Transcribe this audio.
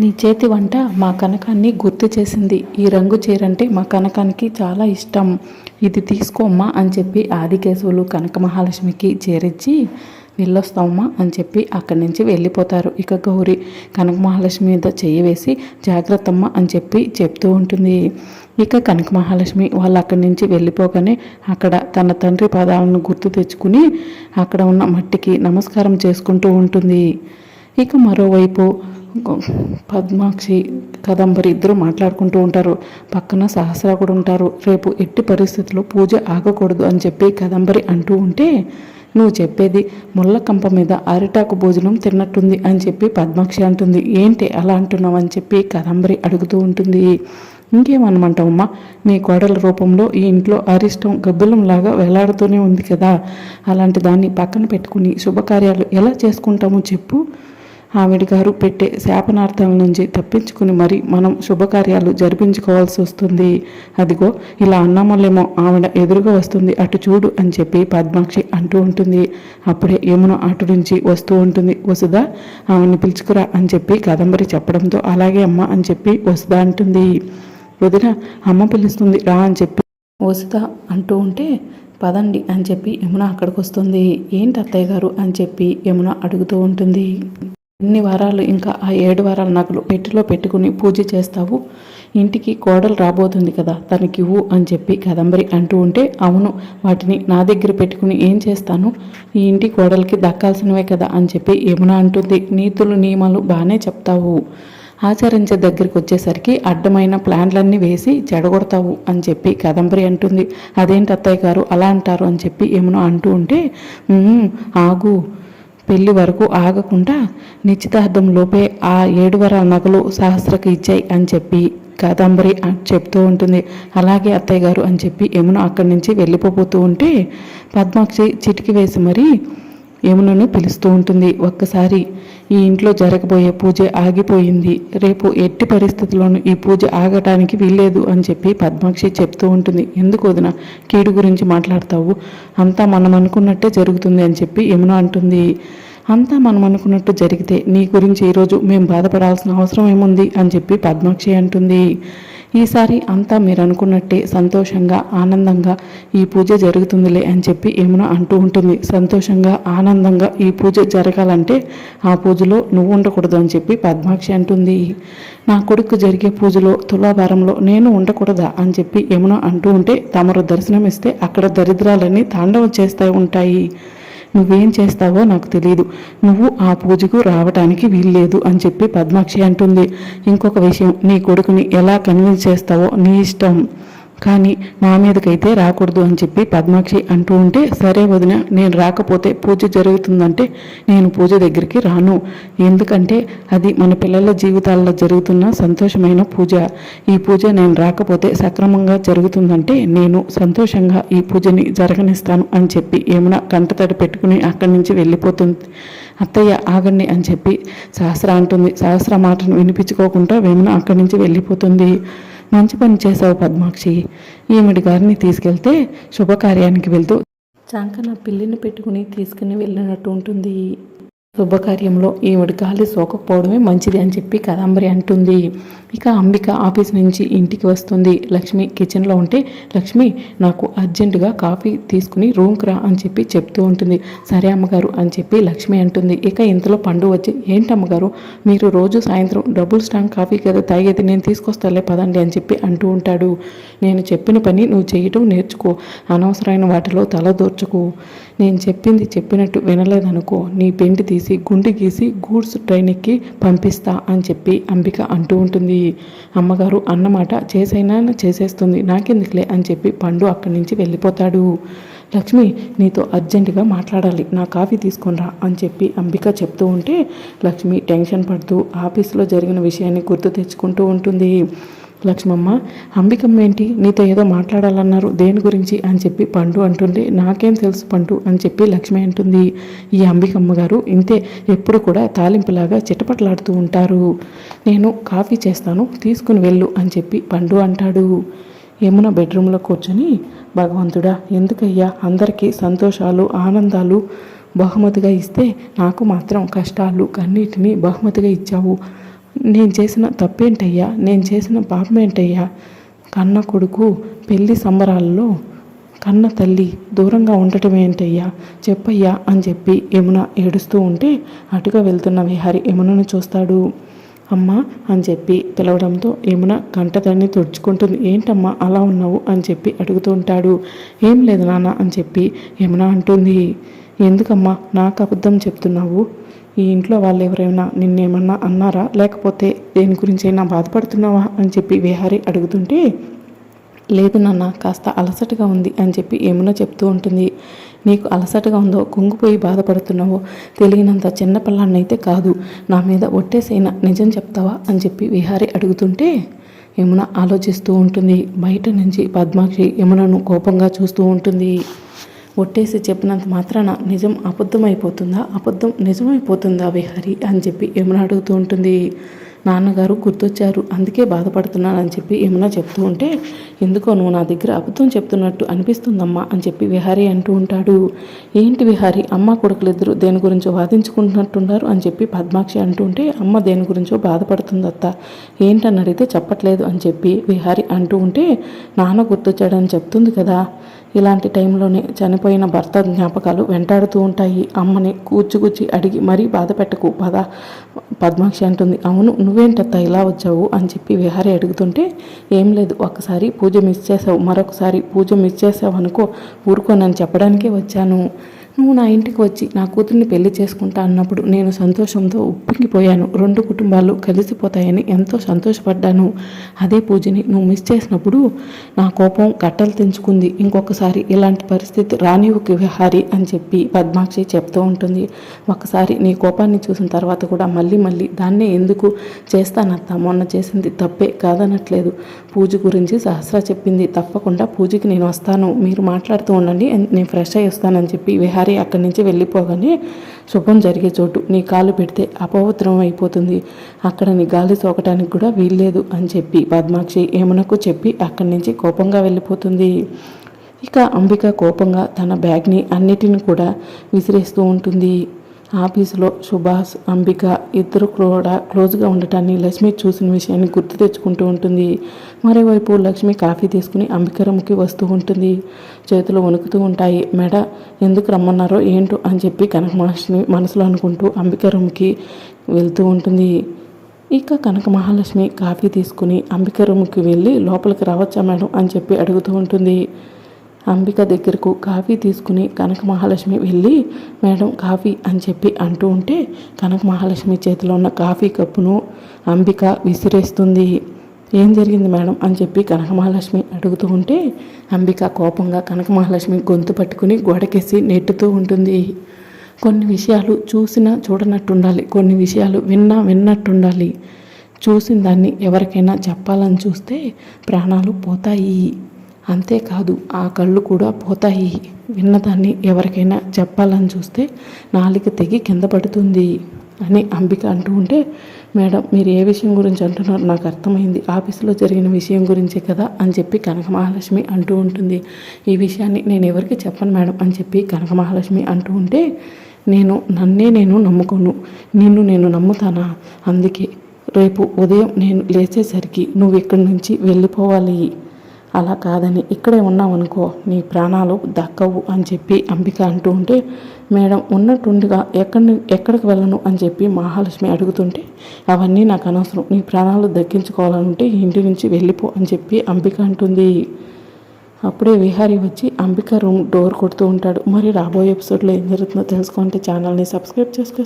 నీ చేతి వంట మా కనకాన్ని గుర్తు చేసింది. ఈ రంగు చీరంటే మా కనకానికి చాలా ఇష్టం. ఇది తీసుకోమ్మా అని చెప్పి ఆదికేశవులు కనక మహాలక్ష్మికి చేరిచ్చి వెళ్ళొస్తామమ్మా అని చెప్పి అక్కడి నుంచి వెళ్ళిపోతారు. ఇక గౌరి కనక మహాలక్ష్మి మీద చెయ్యి వేసి జాగ్రత్తమ్మ అని చెప్పి చెప్తూ ఉంటుంది. ఇక కనక మహాలక్ష్మి వాళ్ళు అక్కడి నుంచి వెళ్ళిపోగానే అక్కడ తన తండ్రి పాదాలను గుర్తు తెచ్చుకుని అక్కడ ఉన్న మట్టికి నమస్కారం చేసుకుంటూ ఉంటుంది. ఇక మరోవైపు పద్మాక్షి కదంబరి ఇద్దరు మాట్లాడుకుంటూ ఉంటారు. పక్కన సహస్ర కూడా ఉంటారు. రేపు ఎట్టి పరిస్థితుల్లో పూజ ఆగకూడదు అని చెప్పి కదంబరి అంటూ ఉంటే నువ్వు చెప్పేది ముళ్ళకంప మీద అరిటాకు భోజనం తిన్నట్టుంది అని చెప్పి పద్మాక్షి అంటుంది. ఏంటి అలా అంటున్నావు? అని చెప్పి కదంబరి అడుగుతూ ఉంటుంది. ఇంకేమనమంటావమ్మా? మీ కోడల రూపంలో ఈ ఇంట్లో అరిష్టం గబ్బిలంలాగా వేలాడుతూనే ఉంది కదా. అలాంటి దాన్ని పక్కన పెట్టుకుని శుభకార్యాలు ఎలా చేసుకుంటామో చెప్పు. ఆవిడ గారు పెట్టే శాపనార్థాల నుంచి తప్పించుకుని మరి మనం శుభకార్యాలు జరిపించుకోవాల్సి వస్తుంది. అదిగో ఇలా అన్నామల్లేమో ఆవిడ ఎదురుగా వస్తుంది. అటు చూడు అని చెప్పి పద్మాక్షి అంటూ ఉంటుంది. అప్పుడే యమున అటు నుంచి వస్తూ ఉంటుంది. వసుదా ఆమెను పిలుచుకురా అని చెప్పి కదంబరి చెప్పడంతో అలాగే అమ్మ అని చెప్పి వసుదా అంటుంది. వదిన అమ్మ పిలుస్తుంది రా అని చెప్పి వసుదా అంటూ ఉంటే పదండి అని చెప్పి యమున అక్కడికి వస్తుంది. ఏంటి అత్తయ్య గారు అని చెప్పి యమున అడుగుతూ ఉంటుంది. ఎన్ని వారాలు ఇంకా ఆ ఏడు వారాల నగలు పెట్టిలో పెట్టుకుని పూజ చేస్తావు? ఇంటికి కోడలు రాబోతుంది కదా తనకి ఇవ్వు అని చెప్పి కదంబరి అంటూ ఉంటే అవును వాటిని నా దగ్గర పెట్టుకుని ఏం చేస్తాను? ఈ ఇంటి కోడలికి దక్కాల్సినవే కదా అని చెప్పి ఏమన్నా అంటుంది. నీతులు నియమాలు బాగానే చెప్తావు. ఆచరించే దగ్గరికి వచ్చేసరికి అడ్డమైన ప్లాన్లన్నీ వేసి చెడగొడతావు అని చెప్పి కదంబరి అంటుంది. అదేంటి అత్తయ్య గారు అలా అంటారు అని చెప్పి ఏమునో అంటూ ఉంటే ఆగు. పెళ్ళి వరకు ఆగకుండా నిశ్చితార్థం లోపే ఆ ఏడు వరాల నగలు సహస్రకి ఇచ్చాయి అని చెప్పి కాదంబరి చెప్తూ ఉంటుంది. అలాగే అత్తయ్య గారు అని చెప్పి యమున అక్కడి నుంచి వెళ్ళిపోతూ ఉంటే పద్మాక్షి చిటికి వేసి మరీ యమునను పిలుస్తూ ఉంటుంది. ఒక్కసారి ఈ ఇంట్లో జరగబోయే పూజ ఆగిపోయింది. రేపు ఎట్టి పరిస్థితుల్లోనూ ఈ పూజ ఆగటానికి వీల్లేదు అని చెప్పి పద్మాక్షి చెప్తూ ఉంటుంది. ఎందుకు వదిన కీడు గురించి మాట్లాడతావు? అంతా మనం అనుకున్నట్టే జరుగుతుంది అని చెప్పి యమున అంటుంది. అంతా మనం అనుకున్నట్టు జరిగితే నీ గురించి ఈరోజు మేము బాధపడాల్సిన అవసరం ఏముంది అని చెప్పి పద్మాక్షి అంటుంది. ఈసారి అంతా మీరు అనుకున్నట్టే సంతోషంగా ఆనందంగా ఈ పూజ జరుగుతుందిలే అని చెప్పి ఏమైనా అంటూ ఉంటుంది. సంతోషంగా ఆనందంగా ఈ పూజ జరగాలంటే ఆ పూజలో నువ్వు ఉండకూడదు అని చెప్పి పద్మాక్షి అంటుంది. నా కొడుకు జరిగే పూజలో తులాభారంలో నేను ఉండకూడదా అని చెప్పి ఏమైనా అంటూ ఉంటే తమరు దర్శనం ఇస్తే అక్కడ దరిద్రాలన్నీ తాండవం చేస్తూ ఉంటాయి. నువ్వేం చేస్తావో నాకు తెలియదు నువ్వు ఆ పూజకు రావటానికి వీల్లేదు అని చెప్పి పద్మాక్షి అంటుంది. ఇంకొక విషయం నీ కొడుకుని ఎలా కన్విన్స్ చేస్తావో నీ ఇష్టం. కానీ నా మీదకైతే రాకూడదు అని చెప్పి పద్మాక్షి అంటూ ఉంటే సరే వదిన నేను రాకపోతే పూజ జరుగుతుందంటే నేను పూజ దగ్గరికి రాను. ఎందుకంటే అది మన పిల్లల జీవితాల్లో జరుగుతున్న సంతోషమైన పూజ. ఈ పూజ నేను రాకపోతే సక్రమంగా జరుగుతుందంటే నేను సంతోషంగా ఈ పూజని జరగనిస్తాను అని చెప్పి ఏమైనా కంటతడి పెట్టుకుని అక్కడి నుంచి వెళ్ళిపోతుంది. అత్తయ్య ఆగండి అని చెప్పి సహస్ర అంటుంది. సహస్ర మాటను వినిపించుకోకుండా వేమన అక్కడి నుంచి వెళ్ళిపోతుంది. మంచి పని చేసావు పద్మాక్షి. ఈమెడి గారిని తీసుకెళ్తే శుభకార్యానికి వెళ్తూ చాంకన పిల్లిని పెట్టుకుని తీసుకుని వెళ్ళినట్టు ఉంటుంది. శుభకార్యంలో ఈవిడ గాలి సోకపోవడమే మంచిది అని చెప్పి కదంబరి అంటుంది. ఇక అంబిక ఆఫీస్ నుంచి ఇంటికి వస్తుంది. లక్ష్మి కిచెన్లో ఉంటే లక్ష్మి నాకు అర్జెంటుగా కాఫీ తీసుకుని రూమ్కి రా అని చెప్పి చెప్తూ ఉంటుంది. సరే అమ్మగారు అని చెప్పి లక్ష్మి అంటుంది. ఇక ఇంతలో పండు వచ్చి ఏంటి అమ్మగారు మీరు రోజు సాయంత్రం డబుల్ స్ట్రాంగ్ కాఫీ కదా తాగేది నేను తీసుకొస్తాలే పదండి అని చెప్పి అంటూ ఉంటాడు. నేను చెప్పిన పని నువ్వు చేయటం నేర్చుకో. అనవసరమైన వాటిలో తల దూర్చుకో. నేను చెప్పింది చెప్పినట్టు వినలేదనుకో. నీ పెంటి తీసి గుండె గీసి గూడ్స్ ట్రైన్ ఎక్కి పంపిస్తా అని చెప్పి అంబిక అంటూ ఉంటుంది. అమ్మగారు అన్నమాట చేసైనా చేసేస్తుంది నాకెందుకులే అని చెప్పి పండు అక్కడి నుంచి వెళ్ళిపోతాడు. లక్ష్మి నీతో అర్జెంటుగా మాట్లాడాలి నా కాఫీ తీసుకొనిరా అని చెప్పి అంబిక చెప్తూ ఉంటే లక్ష్మి టెన్షన్ పడుతూ ఆఫీసులో జరిగిన విషయాన్ని గుర్తు తెచ్చుకుంటూ ఉంటుంది. లక్ష్మమ్మ అంబికమ్మ ఏంటి నీతో ఏదో మాట్లాడాలన్నారు. దేని గురించి? అని చెప్పి పండు అంటుంది నాకేం తెలుసు పండు అని చెప్పి లక్ష్మి అంటుంది. ఈ అంబికమ్మ గారు ఇంతే ఎప్పుడు కూడా తాలింపులాగా చిటపట్లాడుతూ ఉంటారు. నేను కాఫీ చేస్తాను తీసుకుని వెళ్ళు అని చెప్పి పండు అంటాడు. యమున బెడ్రూమ్లో కూర్చొని భగవంతుడా ఎందుకయ్యా? అందరికీ సంతోషాలు ఆనందాలు బహుమతిగా ఇస్తే నాకు మాత్రం కష్టాలు కన్నీటిని బహుమతిగా ఇచ్చావు. నేను చేసిన తప్పేంటయ్యా? నేను చేసిన పాపం ఏంటయ్యా కన్న కొడుకు పెళ్ళి సంబరాల్లో కన్న తల్లి దూరంగా ఉండటం ఏంటయ్యా చెప్పయ్యా అని చెప్పి యమున ఏడుస్తూ ఉంటే అటుగా వెళ్తున్న విహారి యమునను చూస్తాడు. అమ్మ అని చెప్పి పిలవడంతో యమున కంటతన్ని తుడుచుకుంటుంది. ఏంటమ్మా అలా ఉన్నావు అని చెప్పి అడుగుతూ ఉంటాడు. ఏం లేదు నాన్న అని చెప్పి యమున అంటుంది. ఎందుకమ్మా నాకు అబద్ధం చెప్తున్నావు? ఈ ఇంట్లో వాళ్ళు ఎవరైనా నిన్నేమన్నా అన్నారా? లేకపోతే దేని గురించి అయినా బాధపడుతున్నావా? అని చెప్పి విహారి అడుగుతుంటే లేదు నాన్న కాస్త అలసటగా ఉంది అని చెప్పి ఏమన్నా చెప్తూ ఉంటుంది. నీకు అలసటగా ఉందో కుంగిపోయి బాధపడుతున్నావో తెలియనంత చిన్నపిల్లాన్నైతే కాదు. నా మీద ఒట్టేసైనా నిజం చెప్తావా? అని చెప్పి విహారి అడుగుతుంటే యమున ఆలోచిస్తూ ఉంటుంది. బయట నుంచి పద్మాక్షి యమునను కోపంగా చూస్తూ ఉంటుంది. ఒట్టేసి చెప్పినంత మాత్రాన నిజం అబద్ధమైపోతుందా? అబద్ధం నిజమైపోతుందా విహారి అని చెప్పి యమున అడుగుతూ ఉంటుంది. నాన్నగారు గుర్తొచ్చారు. అందుకే బాధపడుతున్నానని చెప్పి ఏమైనా చెప్తూ ఉంటే ఎందుకో నువ్వు నా దగ్గర అబద్ధం చెప్తున్నట్టు అనిపిస్తుందమ్మా అని చెప్పి విహారీ అంటూ ఉంటాడు. ఏంటి విహారీ అమ్మ కొడుకులిద్దరు దేని గురించో వాదించుకుంటున్నట్టున్నారు అని చెప్పి పద్మాక్షి అంటూ ఉంటే అమ్మ దేని గురించో బాధపడుతుందత్త. ఏంటని అడిగితే చెప్పట్లేదు అని చెప్పి విహారీ అంటూ ఉంటే నాన్న గుర్తొచ్చాడని చెప్తుంది కదా. ఇలాంటి టైంలోనే చనిపోయిన భర్త జ్ఞాపకాలు వెంటాడుతూ ఉంటాయి. అమ్మని కూర్చుకూర్చి అడిగి మరీ బాధ పెట్టకు. పద పద్మాక్షి అంటుంది. అవును నువ్వేంటత్త ఇలా వచ్చావు అని చెప్పి విహారీ అడుగుతుంటే ఏం లేదు ఒకసారి పూజ మిస్ చేసావు మరొకసారి పూజ మిస్ చేసావు అనుకో ఊరుకోనని చెప్పడానికే వచ్చాను. నువ్వు నా ఇంటికి వచ్చి నా కూతుర్ని పెళ్ళి చేసుకుంటా అన్నప్పుడు నేను సంతోషంతో ఉప్పింగిపోయాను. రెండు కుటుంబాలు కలిసిపోతాయని ఎంతో సంతోషపడ్డాను. అదే పూజని నువ్వు మిస్ చేసినప్పుడు నా కోపం కట్టలు తెంచుకుంది. ఇంకొకసారి ఇలాంటి పరిస్థితి రానివ్వకి విహారి అని చెప్పి పద్మాక్షి చెప్తూ ఉంటుంది. ఒకసారి నీ కోపాన్ని చూసిన తర్వాత కూడా మళ్ళీ మళ్ళీ దాన్నే ఎందుకు చేస్తానత్త మొన్న చేసింది తప్పే కాదనట్లేదు. పూజ గురించి సహస్ర చెప్పింది. తప్పకుండా పూజకి నేను వస్తాను. మీరు మాట్లాడుతూ ఉండండి. నేను ఫ్రెష్ అయ్యి వస్తానని చెప్పి విహారి ఒకసారి అక్కడి నుంచి వెళ్ళిపోగానే శుభం జరిగే చోటు. నీ కాలు పెడితే అపవిత్రం అయిపోతుంది. అక్కడ నీ గాలి సోకటానికి కూడా వీల్లేదు అని చెప్పి పద్మాక్షి ఏమనకు చెప్పి అక్కడి నుంచి కోపంగా వెళ్ళిపోతుంది. ఇక అంబిక కోపంగా తన బ్యాగ్ని అన్నిటిని కూడా విసిరేస్తూ ఉంటుంది. ఆఫీసులో సుభాష్ అంబిక ఇద్దరు కూడా క్లోజ్గా ఉండటాన్ని లక్ష్మి చూసిన విషయాన్ని గుర్తు తెచ్చుకుంటూ ఉంటుంది. మరోవైపు లక్ష్మి కాఫీ తీసుకుని అంబిక రూమ్కి వస్తూ ఉంటుంది. చేతులు వణుకుతూ ఉంటాయి. మెడ ఎందుకు రమ్మన్నారో ఏంటో అని చెప్పి కనక మహర్షిని మనసులో అనుకుంటూ అంబిక రూమ్కి వెళ్తూ ఉంటుంది. ఇక కనక మహాలక్ష్మి కాఫీ తీసుకుని అంబిక రూమ్కి వెళ్ళి లోపలికి రావచ్చా మేడం అని చెప్పి అడుగుతూ ఉంటుంది. అంబిక దగ్గరకు కాఫీ తీసుకుని కనక మహాలక్ష్మి వెళ్ళి మేడం కాఫీ అని చెప్పి అంటూ ఉంటే కనక మహాలక్ష్మి చేతిలో ఉన్న కాఫీ కప్పును అంబిక విసిరేస్తుంది. ఏం జరిగింది మేడం? అని చెప్పి కనక మహాలక్ష్మి అడుగుతూ ఉంటే అంబిక కోపంగా కనక మహాలక్ష్మి గొంతు పట్టుకుని గోడకేసి నెట్టుతూ ఉంటుంది. కొన్ని విషయాలు చూసినా చూడనట్టుండాలి కొన్ని విషయాలు విన్నా విన్నట్టుండాలి. చూసిన దాన్ని ఎవరికైనా చెప్పాలని చూస్తే ప్రాణాలు పోతాయి. అంతేకాదు ఆ కళ్ళు కూడా పోతాయి. విన్నదాన్ని ఎవరికైనా చెప్పాలని చూస్తే నాలుక తెగి కింద పడుతుంది అని అంబిక అంటూ ఉంటే మేడం మీరు ఏ విషయం గురించి అంటున్నారు నాకు అర్థమైంది. ఆఫీసులో జరిగిన విషయం గురించే కదా అని చెప్పి కనక మహాలక్ష్మి అంటూ ఉంటుంది. ఈ విషయాన్ని నేను ఎవరికి చెప్పను మేడం అని చెప్పి కనక మహాలక్ష్మి అంటూ ఉంటే నేను నన్నే నేను నమ్ముకోను. నిన్ను నేను నమ్ముతానా? అందుకే రేపు ఉదయం నేను లేచేసరికి నువ్వు ఇక్కడి నుంచి వెళ్ళిపోవాలి. అలా కాదని ఇక్కడే ఉన్నావనుకో నీ ప్రాణాలు దక్కవు అని చెప్పి అంబిక అంటూ ఉంటే మేడం ఉన్నట్టుండిగా ఎక్కడి ఎక్కడికి వెళ్ళను అని చెప్పి మహాలక్ష్మి అడుగుతుంటే అవన్నీ నాకు అనవసరం నీ ప్రాణాలు దక్కించుకోవాలనుంటే ఇంటి నుంచి వెళ్ళిపో అని చెప్పి అంబిక అంటుంది. అప్పుడే విహారీ వచ్చి అంబిక రూమ్ డోర్ కొడుతూ ఉంటాడు. మరి రాబోయే ఎపిసోడ్లో ఏం జరుగుతుందో తెలుసుకుంటే ఛానల్ని సబ్స్క్రైబ్ చేసుకో.